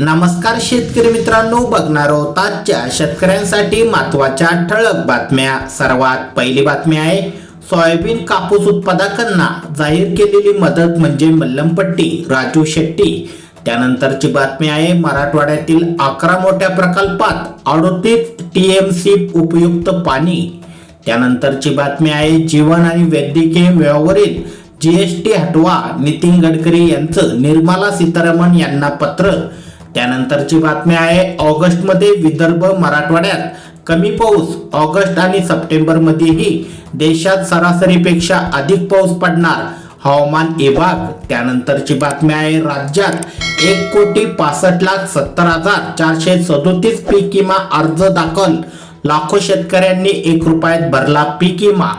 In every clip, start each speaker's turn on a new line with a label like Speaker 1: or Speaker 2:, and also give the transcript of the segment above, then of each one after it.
Speaker 1: नमस्कार शेतकरी मित्रांनो बघणार आहोत आजच्या शेतकऱ्यांसाठी महत्त्वाच्या ठळक बातम्या. सर्वात पहिली बातमी आहे सोयाबीन कापूस उत्पादकांना जाहीर केलेली मदत म्हणजे मल्लमपट्टी राजू शेट्टी. त्यानंतरची बातमी आहे मराठवाड्यातील अकरा मोठ्या प्रकल्पात अडोतीस सी उपयुक्त पाणी. त्यानंतरची बातमी आहे जीवन आणि वैद्यकीय व्यवहारील जीएसटी हटवा नितीन गडकरी यांचं निर्मला सीतारामन यांना पत्र. त्यानंतरची बातमी आहे ऑगस्टमध्ये विदर्भ मराठवाड्यात कमी पाऊस ऑगस्ट आणि सप्टेंबर मध्येही देशात सरासरीपेक्षा अधिक पाऊस पडणार. हवामान विभाग त्यानंतरची बातमी आहे राज्यात एक कोटी पासष्ट लाख सत्तर हजार चारशे सदोतीस पीक विमा अर्ज दाखल. लाखो शेतकऱ्यांनी एक रुपयात भरला पीक विमा.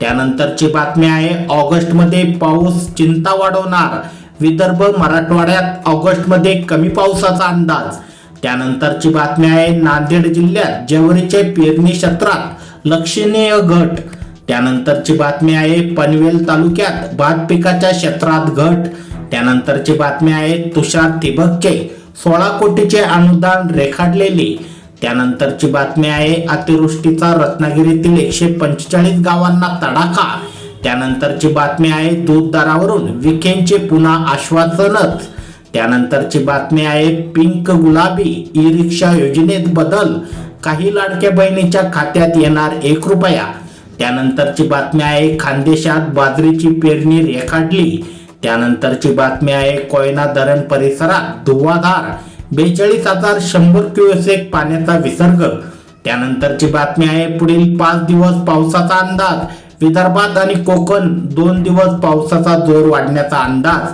Speaker 1: त्यानंतरची बातमी आहे ऑगस्टमध्ये पाऊस चिंता वाढवणार. विदर्भ मराठवाड्यात ऑगस्टमध्ये कमी पावसाचा अंदाज. त्यानंतरची बातमी आहे नांदेड जिल्ह्यात ज्वारीचे पेरणी क्षेत्रात लक्षणीय घट. त्यानंतरची बातमी आहे पनवेल तालुक्यात भात पिकाच्या क्षेत्रात घट. त्यानंतरची बातमी आहे तुषार ठिबकचे सोळा कोटीचे अनुदान रेखाटलेले. त्यानंतरची बातमी आहे अतिवृष्टीचा रत्नागिरीतील एकशे पंचेचाळीस गावांना तडाखा. त्यानंतरची बातमी आहे दूध दरावरून विखेंचे पुन्हा आश्वासनच. त्यानंतरची बातमी आहे पिंक गुलाबी ई रिक्षा योजनेत बदल. काही लाडक्या बहिणीच्या खात्यात येणार एक रुपया. त्यानंतरची बातमी आहे खानदेशात बाजरीची पेरणी रेखाटली. त्यानंतरची बातमी आहे कोयना धरण परिसरात धुवाधार. बेचाळीस हजार शंभर क्युसेक पाण्याचा विसर्ग. त्यानंतरची बातमी आहे पुढील पाच दिवस पावसाचा अंदाज. विदर्भात आणि कोकण दोन दिवस पावसाचा जोर वाढण्याचा अंदाज.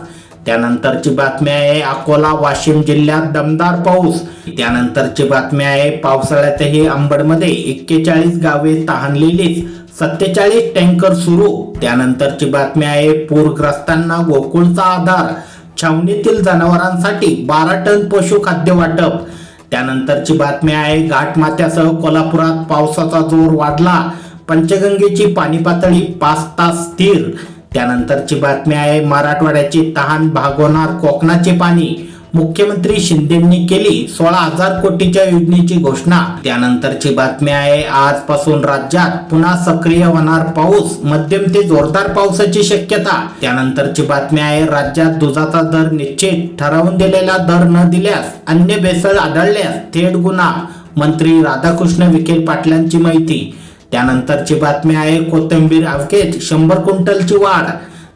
Speaker 1: त्यानंतरची बातमी आहे अकोला वाशिम जिल्ह्यात दमदार पाऊस. त्यानंतरची बातमी आहे पावसाळ्यातही अंबडमध्ये एक्केचाळीस गावे तहानलेलीच सत्तेचाळीस टँकर सुरू. त्यानंतरची बातमी आहे पूरग्रस्तांना गोकुळचा आधार. छावणीतील जनावरांसाठी बारा टन पशुखाद्य वाटप. त्यानंतरची बातमी आहे घाटमाथ्यासह कोल्हापुरात पावसाचा जोर वाढला. पंचगंगेची पाणी पातळी पाच तास स्थिर. त्यानंतरची बातमी आहे मराठवाड्याची तहान भागवणार कोकणाचे पाणी. मुख्यमंत्री शिंदेंनी केली सोळा हजार कोटीच्या योजनेची घोषणा. त्यानंतरची बातमी आहे आजपासून राज्यात पुन्हा सक्रिय होणार पाऊस. मध्यम ते जोरदार पावसाची शक्यता. त्यानंतरची बातमी आहे राज्यात दुधाचा दर निश्चित ठरवून दिलेला दर न दिल्यास अन्य भेसळ आढळल्यास थेट गुन्हा. मंत्री राधाकृष्ण विखे पाटलांची माहिती. त्यानंतरची बातमी आहे कोथिंबीर अवकेज शंभर क्विंटलची वाढ.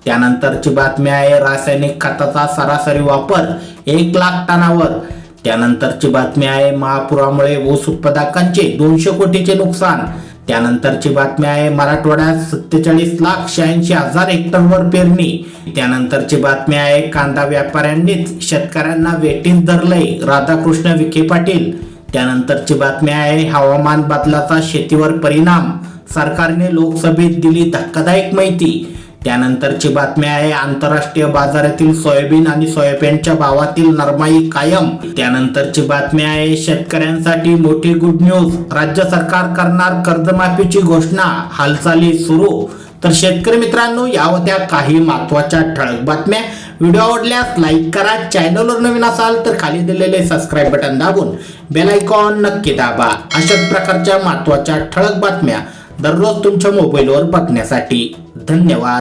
Speaker 1: त्यानंतरची बातमी आहे रासायनिक खताचा सरासरी वापर एक लाख टनावर. त्यानंतरची बातमी आहे महापुरामुळे ऊस उत्पादकांचे दोनशे कोटीचे नुकसान. त्यानंतरची बातमी आहे मराठवाड्यात सत्तेचाळीस लाख शहाऐंशी हजार हेक्टरवर पेरणी. त्यानंतरची बातमी आहे कांदा व्यापाऱ्यांनीच शेतकऱ्यांना वेटीस धरलंय. राधाकृष्ण विखे पाटील. त्यानंतरची बातमी आहे हवामान बदलाचा शेतीवर परिणाम. सरकारने लोकसभेत दिली धक्कादायक माहिती. त्यानंतरची बातमी आहे आंतरराष्ट्रीय बाजारातील सोयाबीन आणि सोयाबीनच्या भावातील नरमाई कायम. त्यानंतरची बातमी आहे शेतकऱ्यांसाठी मोठी गुड न्यूज राज्य सरकार करणार कर्जमाफीची घोषणा. हालचाली सुरू. तर शेतकरी मित्रांनो या होत्या काही महत्त्वाच्या ठळक बातम्या व्हिडिओ आवडल्यास लाईक करा. चॅनलवर नवीन असाल तर खाली दिलेले सबस्क्राईब बटन दाबून बेल आयकॉन नक्की दाबा. अशाच प्रकारच्या महत्त्वाच्या ठळक बातम्या दररोज तुमच्या मोबाईलवर बघण्यासाठी. धन्यवाद.